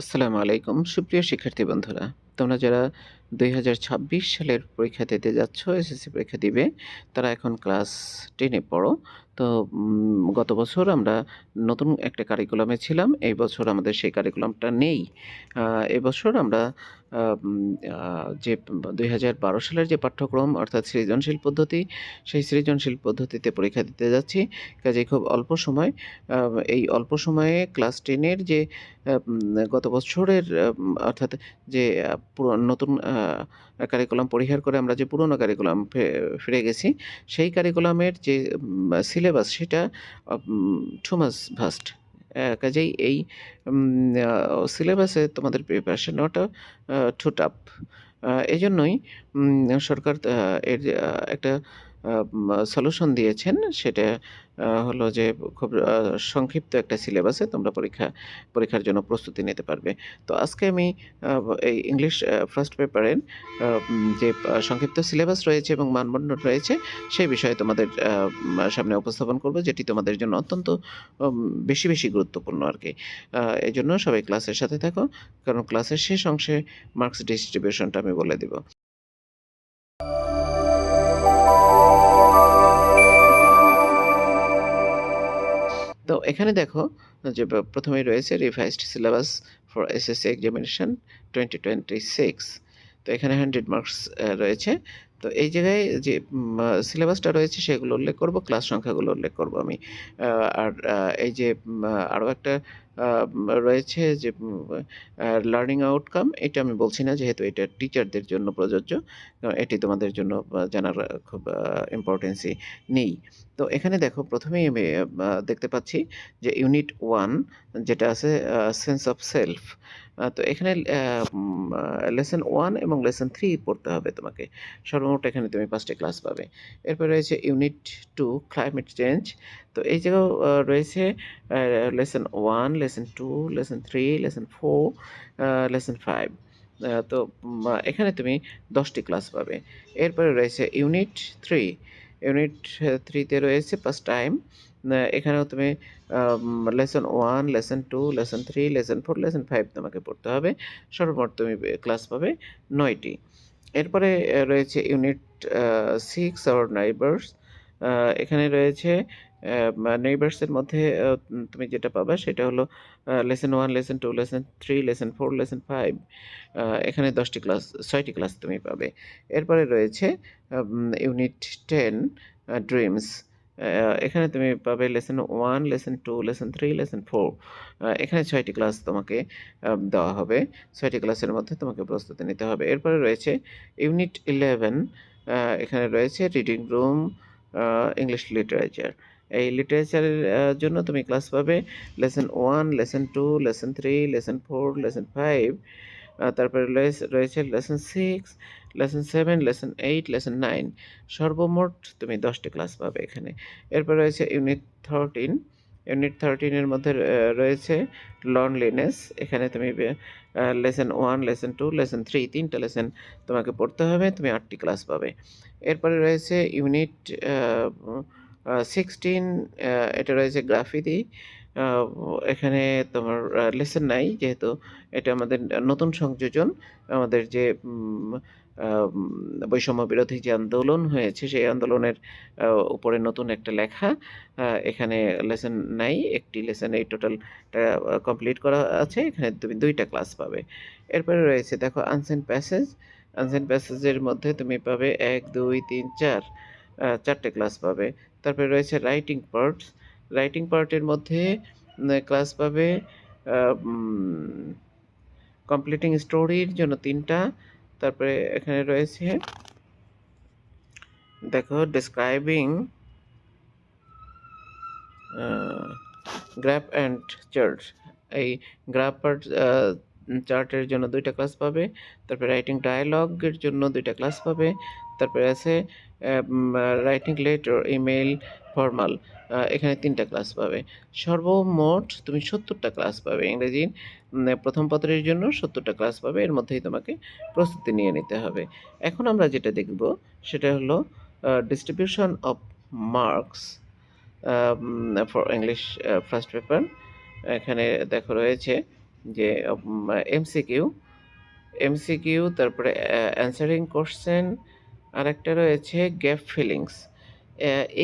আসসালামু আলাইকুম। সুপ্রিয় শিক্ষার্থী বন্ধুরা তোমরা যারা দুই হাজার ছাব্বিশ সালের পরীক্ষা দিতে যাচ্ছ, এসএসসি পরীক্ষা দিবে, তারা এখন ক্লাস টেনে পড়ো। তো গত বছর আমরা নতুন একটা কারিকুলামে ছিলাম, এই বছর আমাদের সেই কারিকুলামটা নেই। এবছর আমরা যে দুই হাজার বারো সালের যে পাঠ্যক্রম, অর্থাৎ সৃজনশীল পদ্ধতি, সেই সৃজনশীল পদ্ধতিতে পরীক্ষা দিতে যাচ্ছি। কাজে খুব অল্প সময় এই অল্প সময়ে ক্লাস টেনের যে গত বছরের অর্থাৎ যে পুরো নতুন কারিকুলাম পরিহার করে আমরা যে পুরনো কারিকুলাম ফিরে গেছি, সেই কারিকুলামের যে সিলেবাস সেটা টু মাস ভাস্ট কাজেই এই সিলেবাসে তোমাদের প্রিপারেশন নেওয়াটা টু টাপ এই জন্যই সরকার এর একটা সলিউশন দিয়েছেন। সেটা হলো যে খুব সংক্ষিপ্ত একটা সিলেবাসে তোমরা পরীক্ষা, পরীক্ষার জন্য প্রস্তুতি নিতে পারবে। তো আজকে আমি এই ইংলিশ ফার্স্ট পেপারের যে সংক্ষিপ্ত সিলেবাস রয়েছে এবং মানবন্ধন রয়েছে, সেই বিষয়ে তোমাদের সামনে উপস্থাপন করব, যেটি তোমাদের জন্য অত্যন্ত বেশি বেশি গুরুত্বপূর্ণ আর কি। এই জন্য সবাই ক্লাসের সাথে থাকো, কারণ ক্লাসের শেষ অংশে মার্কস ডিস্ট্রিবিউশনটা আমি বলে দিব। এখানে দেখো যে প্রথমেই রয়েছে revised syllabus for SSC examination twenty twenty six তো এখানে হান্ড্রেড মার্কস রয়েছে। তো এই জায়গায় যে সিলেবাসটা রয়েছে সেগুলো উল্লেখ করব ক্লাস সংখ্যাগুলো উল্লেখ করব আমি। আর এই যে আরও একটা রয়েছে যে লার্নিং আউটকাম এটা আমি বলছি না যেহেতু এটা টিচারদের জন্য প্রযোজ্য এটি তোমাদের জন্য জানার খুব ইম্পর্টেন্সি নেই। তো এখানে দেখো, প্রথমেই আমি দেখতে পাচ্ছি যে ইউনিট ওয়ান যেটা আছে সেন্স অফ সেলফ তো এখানে লেসন ওয়ান এবং লেসন থ্রি পড়তে হবে তোমাকে। সর্বমোট এখানে তুমি পাঁচটি ক্লাস পাবে। এরপর রয়েছে ইউনিট টু ক্লাইমেট চেঞ্জ তো এই জায়গাও রয়েছে lesson one lesson two lesson three lesson four lesson five তো এখানে তুমি দশটি ক্লাস পাবে। এরপরে রয়েছে ইউনিট থ্রি ইউনিট থ্রিতে রয়েছে ফার্স্ট টাইম এখানেও তুমি lesson one lesson two lesson three lesson four lesson five তোমাকে পড়তে হবে। সর্বমোট তুমি ক্লাস পাবে নয়টি। এরপরে রয়েছে ইউনিট সিক্স আওয়ার নাইবার্স এখানে রয়েছে নেইবার্সের মধ্যে তুমি যেটা পাবে সেটা হলো lesson one lesson two lesson three lesson four lesson five এখানে দশটি ক্লাস ছয়টি ক্লাস তুমি পাবে। এরপরে রয়েছে ইউনিট টেন ড্রিমস এখানে তুমি পাবে lesson one lesson two lesson three lesson four এখানে ছয়টি ক্লাস তোমাকে দেওয়া হবে। ছয়টি ক্লাসের মধ্যে তোমাকে প্রস্তুতি নিতে হবে। এরপরে রয়েছে ইউনিট ইলেভেন এখানে রয়েছে রিডিং রুম ইংলিশ লিটারেচার এই লিটারেচারের জন্য তুমি ক্লাস পাবে lesson one lesson two lesson three lesson four lesson five তারপরে রয়েছে- lesson six lesson seven lesson eight lesson nine সর্বমোট তুমি দশটি ক্লাস পাবে এখানে। এরপর রয়েছে ইউনিট থার্টিন ইউনিট থার্টিনের মধ্যে রয়েছে লনলিনেস এখানে তুমি lesson one lesson two lesson three তিনটা লেসন তোমাকে পড়তে হবে। তুমি আটটি ক্লাস পাবে। এরপরে রয়েছে ইউনিট সিক্সটিন এটা রয়েছে গ্রাফিতি এখানে তোমার লেসন নাই, যেহেতু এটা আমাদের নতুন সংযোজন। আমাদের যে বৈষম্য বিরোধী যে আন্দোলন হয়েছে, সেই আন্দোলনের উপরে নতুন একটা লেখা এখানে লেসন নাই। একটি লেসন এই টোটালটা কমপ্লিট করা আছে। এখানে তুমি দুইটা ক্লাস পাবে। এরপরে রয়েছে, দেখো আনসেন্ট প্যাসেজ আনসেন্ট প্যাসেজের মধ্যে তুমি পাবে এক, দুই, তিন, চার চারটে ক্লাস পাবে। তারপরে রয়েছে রাইটিং পার্টস রাইটিং পার্টের মধ্যে ক্লাস পাবে কমপ্লিটিং স্টোরির জন্য তিনটা, তারপরে এখানে রয়েছে, দেখো ডিসক্রাইবিং গ্র্যাপ অ্যান্ড চার্ট এই গ্রাফ পার্ট চার্টের জন্য দুইটা ক্লাস পাবে, তারপরে রাইটিং ডায়ালগের জন্য দুইটা ক্লাস পাবে তারপরে আছে রাইটিং লেটার ইমেল ফর্মাল এখানে তিনটা ক্লাস পাবে। সর্বমোট তুমি সত্তরটা ক্লাস পাবে ইংরেজির প্রথম পত্রের জন্য সত্তরটা ক্লাস পাবে এর মধ্যেই তোমাকে প্রস্তুতি নিয়ে নিতে হবে। এখন আমরা যেটা দেখব সেটা হলো distribution of marks for English first paper এখানে দেখো রয়েছে যে এমসিকিউ, এমসিকিউ তারপরে অ্যা অ্যান্সারিং কোয়েশ্চেন আরেকটা রয়েছে গ্যাপ ফিলিংস।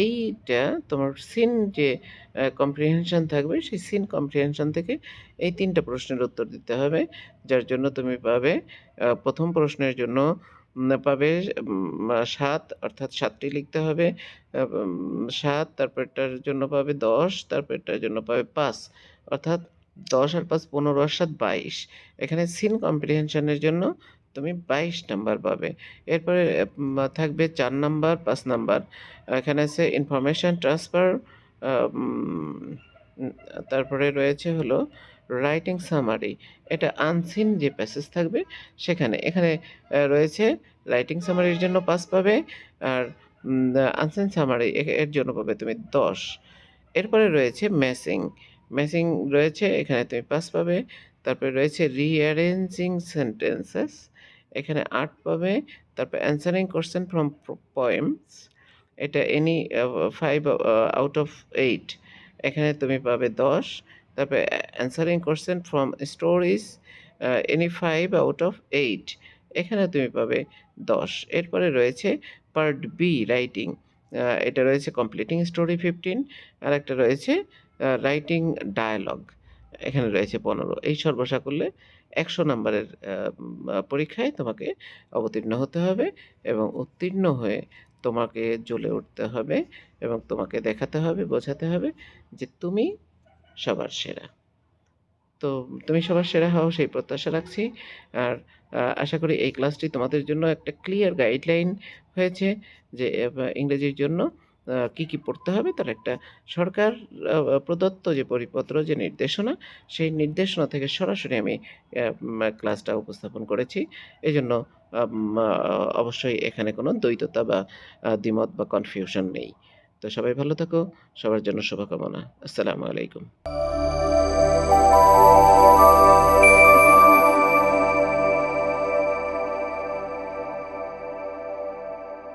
এইটা তোমার সিন যে কম্প্রিহেনশন থাকবে, সেই সিন কম্প্রিহেনশন থেকে এই ৩ টা প্রশ্নের উত্তর দিতে হবে। যার জন্য তুমি পাবে প্রথম প্রশ্নের জন্য পাবে সাত, অর্থাৎ সাতটি লিখতে হবে। সাত, তারপরটার জন্য পাবে দশ, তারপরটার জন্য পাবে পাঁচ, অর্থাৎ ১০ আর ৫ ১৫ আর ৭ ২২ এখানে সিন কম্প্রিহেনশন এর জন্য তুমি ২২ নাম্বার পাবে। এরপরে থাকবে চার নাম্বার, পাঁচ নাম্বার। এখানে আছে ইনফরমেশন ট্রান্সফার তারপরে রয়েছে হলো রাইটিং সামারি। এটা আনসিন যে প্যাসেজ থাকবে সেখানে। এখানে রয়েছে রাইটিং সামারির জন্য পাস পাবে আর আনসিন সামারি এর জন্য পাবে তুমি ১০। এরপরে রয়েছে ম্যাসিং। ম্যাসিং রয়েছে, এখানে তুমি ৫ পাবে। তারপরে রয়েছে রিঅ্যারেঞ্জিং সেন্টেন্সেস এখানে ৮ পাবে। তারপর অ্যান্সারিং কোশ্চেন ফ্রম পোয়েমস এটা any five out of eight এখানে তুমি পাবে ১০। তারপরে অ্যা answering question from stories any five out of eight এখানে তুমি পাবে ১০। এরপরে রয়েছে পার্ট বি রাইটিং। এটা রয়েছে কমপ্লিটিং স্টোরি ১৫ আরেকটা রয়েছে আ রাইটিং ডায়ালগ এখানে রয়েছে ১৫ এই সর্বসা করলে ১০০ নাম্বারের পরীক্ষায় তোমাকে অবতীর্ণ হতে হবে এবং উত্তীর্ণ হয়ে তোমাকে জ্বলে উঠতে হবে এবং তোমাকে দেখাতে হবে, বোঝাতে হবে যে তুমি সবার সেরা। তো তুমি সবার সেরা হও সেই প্রত্যাশা রাখছি। আর আশা করি এই ক্লাসটি তোমাদের জন্য একটা ক্লিয়ার গাইডলাইন হয়েছে যে ইংরেজির জন্য কি, কি পড়তে হবে তার একটা সরকার প্রদত্ত যে পরিপত্র যে নির্দেশনা সেই নির্দেশনা থেকে সরাসরি আমি ক্লাসটা উপস্থাপন করেছি। এজন্য আম অবশ্যই এখানে কোনো দ্বৈততা বা দ্বিমত বা কনফিউশন নেই। তো সবাই ভালো থাকো। সবার জন্য শুভকামনা। আসসালামু আলাইকুম।